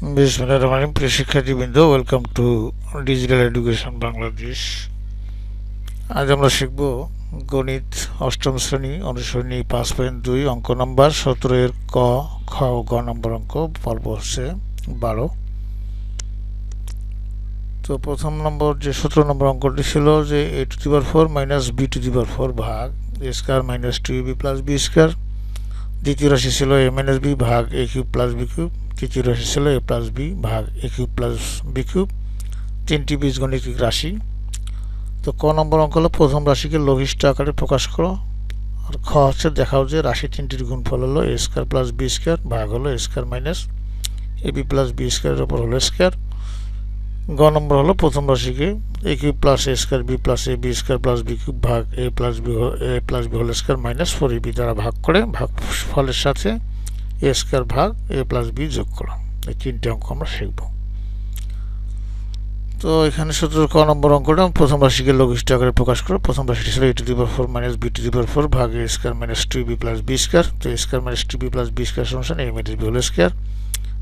বিসমিল্লাহ রহমান প্রিয় শিক্ষার্থীবৃন্দ welcome to digital education Bangladesh আজ আমরা শিখব গণিত অষ্টম শ্রেণি অনুশ্রেণী পাঁচ পয়েন্ট দুই, অঙ্ক নম্বর সতেরো এর ক, খ গ নম্বর অঙ্ক, পর্ব হচ্ছে বারো। তো প্রথম নম্বর যে সতেরো নম্বর অঙ্কটি ছিল যে A to the power four minus B to the power four ভাগ A square minus two B plus B square দ্বিতীয় রাশি ছিল এ মাইনাস বি ভাগ A cube plus B cube তৃতীয় রাশি ছিল এ প্লাস বি ভাগ A cube plus B cube তিনটি বীজগণিতিক রাশি। তো ক নম্বর অঙ্ক হলো, প্রথম রাশিকে লঘিষ্ঠ আকারে প্রকাশ করো। আর খ হচ্ছে, দেখাও যে রাশি তিনটির গুণফল হলো A square plus B square ভাগ হলো A square minus A B plus B স্কোয়ারের ওপর হলো স্কোয়ার গ নম্বর হলো, প্রথম রাশিকে A cube plus A square B plus A B square plus B cube ভাগ A plus B A plus B whole square minus four A B দ্বারা ভাগ করে ভাগ ফলের সাথে এ স্কোয়ার ভাগ এ প্লাস বি যোগ করা। এই তিনটে অঙ্ক আমরা শিখব। তো এখানে সতেরো ক নম্বর অঙ্কটা, প্রথম রাশিকে লঘিষ্ঠ আকারে প্রকাশ করো। প্রথম রাশিটি ছিল A to the four minus B to the four ভাগ A square minus two B plus B square তো A square minus two B plus B square সমস্যা A minus B whole square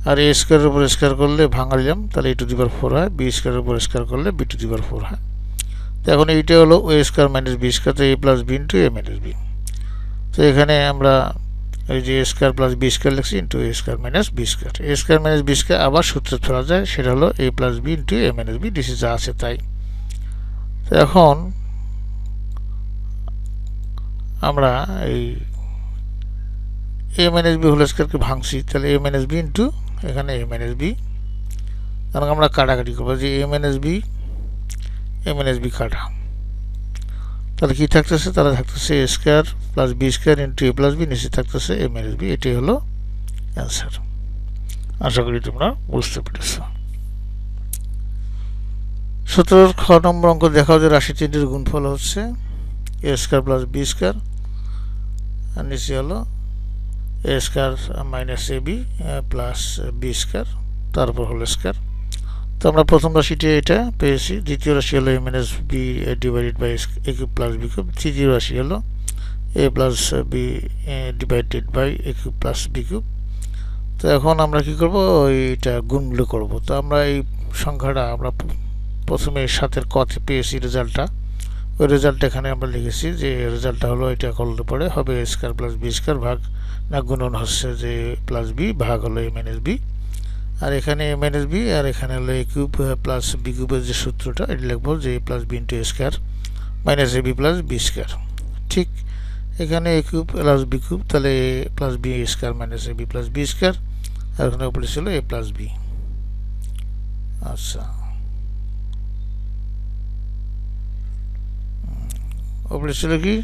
আর এ স্কোয়ারের উপর স্কোয়ার করলে ভাঙালাম তাহলে এ to the four হয় B স্কোয়ারের উপর স্কোয়ার করলে বি টু দি ফোর হয়। তো এখন এইটা হলো ও স্কোয়ার মাইনাস বি স্কোয়ার তো A plus B into A minus B তো এখানে আমরা এই যে স্কোয়ার প্লাস বি স্কোয়ার লিখছি into A square minus B square. A square minus B square আবার সূত্রে ফেলা যায়, সেটা হলো A plus B into A minus B DC যা আছে তাই। তো এখন আমরা এই এ মাইনাস বি হোল স্কোয়ারকে ভাঙছি, তাহলে এ মাইনাস বি ইন্টু এখানে এ মাইনাস বি কারণ আমরা কাটাকাটি করব যে A minus B A minus B কাটা। তাহলে কী থাকতেছে? তাহলে থাকতেছে A square plus B square into A plus B নিচে থাকতেছে এ মাইনাস বি এটি হলো অ্যান্সার আশা করি তোমরা বুঝতে পেরেছ। সতেরোর খ নম্বর অঙ্ক দেখাও যে রাশি তিনটির গুণফল হচ্ছে A square plus B square আর নিচে হলো A square minus A B plus B square তারপর হলো স্কোয়ার তো আমরা প্রথম রাশিটি এটা পেয়েছি, দ্বিতীয় রাশি হলো A minus B divided by A cube plus B cube তৃতীয় রাশি হলো A plus B divided by A cube plus B cube তো এখন আমরা কি করব? এইটা গুণগুলো করব। তো আমরা এই সংখ্যাটা আমরা প্রথমে সাতের কতে পেয়েছি রেজাল্টটা। ওই রেজাল্ট এখানে আমরা লিখেছি যে রেজাল্টটা হলো এটা করলে পরে, হবে স্কোয়ার প্লাস বি স্কোয়ার ভাগ, না গুণন হচ্ছে যে প্লাস বি ভাগ হলো এ মাইনাস বি আর এখানে এ মাইনাস বি আর এখানে হলো এ কিউব প্লাস বি কিউবের যে সূত্রটা, এটা লিখব যে A plus B into square minus A B plus B square ঠিক এখানে A cube plus B cube তাহলে A plus B square minus A B plus B square আর ওখানে উপরে ছিল এ প্লাস বি আচ্ছা। উপরে ছিল কি?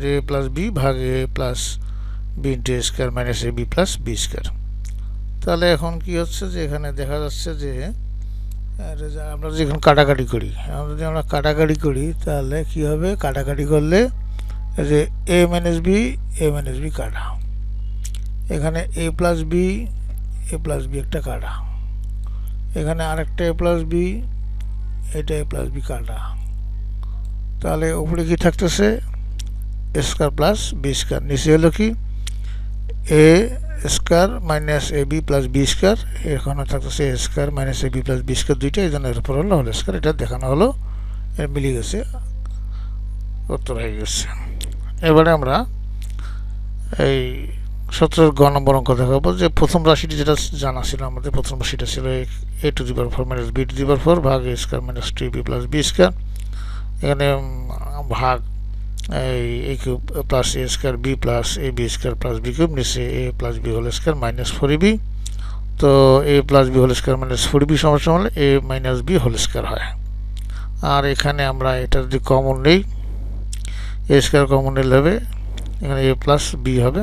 যে এ প্লাস বি ভাগ A plus B into square minus A B plus B square তাহলে এখন কি হচ্ছে যে এখানে দেখা যাচ্ছে যে আমরা যদি এখন কাটাকাটি করি, আমরা যদি আমরা কাটাকাটি করি, তাহলে কি হবে? কাটাকাটি করলে যে A minus B A minus B কাটা। এখানে A plus B A plus B একটা কাটা। এখানে আরেকটা এ প্লাস বি এটা এ প্লাস বি কাটা। তাহলে উপরে কি থাকতেছে? স্কোয়ার প্লাস বি স্কোয়ার নিচে হলো কি? A square minus A B plus B square এখানে থাকতেছে A square minus A B plus B square দুইটা, এই জন্য এর উপর হলো, হোল স্কোয়ার এটা দেখানো হলো এর মিলে গেছে, উত্তর হয়ে গেছে। এবারে আমরা এই সতেরোর গ নম্বর অঙ্ক দেখাবো, যে প্রথম রাশিটি যেটা জানা ছিল আমাদের, প্রথম রাশিটা ছিল A to the power four minus B to the power four ভাগ A square minus two B plus B square এখানে ভাগ এই A cube plus A square B plus A B square plus B cube নিচে A plus B whole square minus four B তো A plus B whole square minus four B সমস্যা হলে A minus B whole square হয়। আর এখানে আমরা এটা যদি কমন নেই এ স্কোয়ার কমন নিলে হবে, এখানে এ প্লাস বি হবে।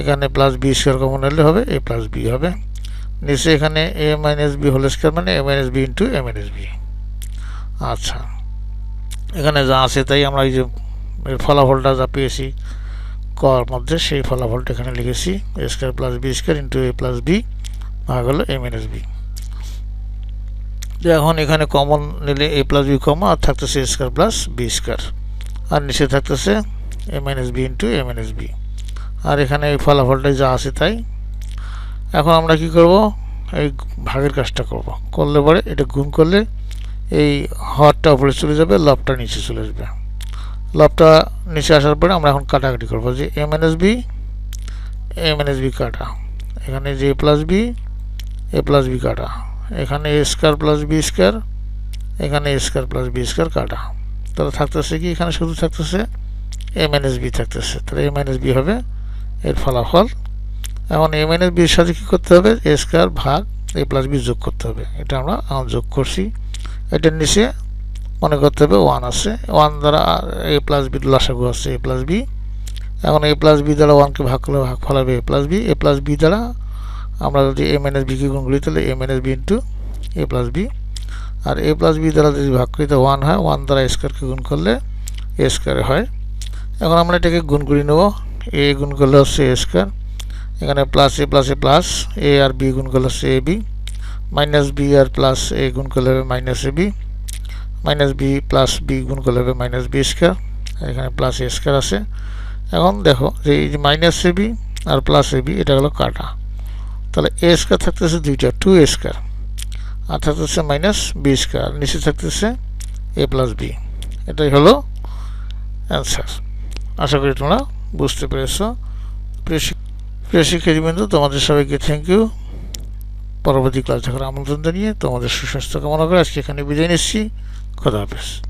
এখানে প্লাস বি স্কোয়ার কমন নিলে হবে এ প্লাস বি হবে। নিচে এখানে A minus B whole square মানে A minus B into A minus B আচ্ছা এখানে যা আছে তাই আমরা এই যে এর ফলাফলটা যা পেয়েছি, কর মধ্যে সেই ফলাফলটা এখানে লিখেছি A square plus B square into A plus B ভাগ হলো এ মাইনাস বি এখন এখানে কমন নিলে এ প্লাস বি কমন আর থাকতেছে A square plus B square আর নিচে থাকতেছে A minus B into A minus B আর এখানে এই ফলাফলটাই যা আছে তাই। এখন আমরা কি করব? এই ভাগের কাজটা করব। করলে পরে এটা গুণ করলে এই হরটা উপরে চলে যাবে, লবটা নিচে চলে আসবে। লবটা নিচে আসার পরে আমরা এখন কাটাকাটি করব যে M N S B M N S B কাটা। এখানে যে plus B A plus B কাটা। এখানে A square plus B square এখানে A square plus B square কাটা। তাহলে থাকতেছে কি? এখানে শুধু থাকতেছে এম এন এস বি থাকতেছে। তাহলে এম এন এস বি হবে এর ফলাফল। এখন এম এন এস বির সাথে কী করতে হবে? এ স্কোয়ার ভাগ এ প্লাস বি যোগ করতে হবে। এটা আমরা যোগ করছি। এটার নিচে মনে করতে হবে ওয়ান আছে। ওয়ান দ্বারা এ প্লাস বি লসাগু আছে এ প্লাস বি এখন এ প্লাস বি দ্বারা ওয়ানকে ভাগ করলে ভাগ ফল হবে A plus B A plus B দ্বারা আমরা যদি এম এন এস বিকে গুণ করি, তাহলে M N S B into A plus B R A plus B দ্বারা যদি ভাগ করি তো ওয়ান হয়। ওয়ান দ্বারা স্কোয়ারকে গুণ করলে এ স্কোয়ারে হয়। এখন আমরা এটাকে গুণ করে নেব। এ গুণ করলে হচ্ছে এ স্কোয়ার এখানে plus A plus A plus A R B গুণ করলে হচ্ছে এ বি মাইনাস বি আর প্লাস এ গুণ করলে হবে minus A B minus B plus B গুণ করলে হবে মাইনাস বি স্কোয়ার এখানে প্লাস এ স্কোয়ার আছে। এখন দেখো যে এই যে মাইনাস এ বি আর প্লাস এ বি এটা হলো কাটা। তাহলে এ স্কোয়ার থাকতেছে দুইটা টু এ স্কোয়ার আর থাকতেছে মাইনাস বি স্কোয়ার নিচে থাকতেছে এ প্লাস বি এটাই হলো অ্যান্সার আশা করি তোমরা বুঝতে পেরেছ। প্রিয় প্রিয় শিক্ষার্থীবৃন্দ, তোমাদের সবাইকে থ্যাংক ইউ পরবর্তী ক্লাস দেখার আমন্ত্রণ জানিয়ে তোমাদের সুস্বাস্থ্য কামনা করে আজকে এখানে বিদায় নিচ্ছি। Bu kadar bir.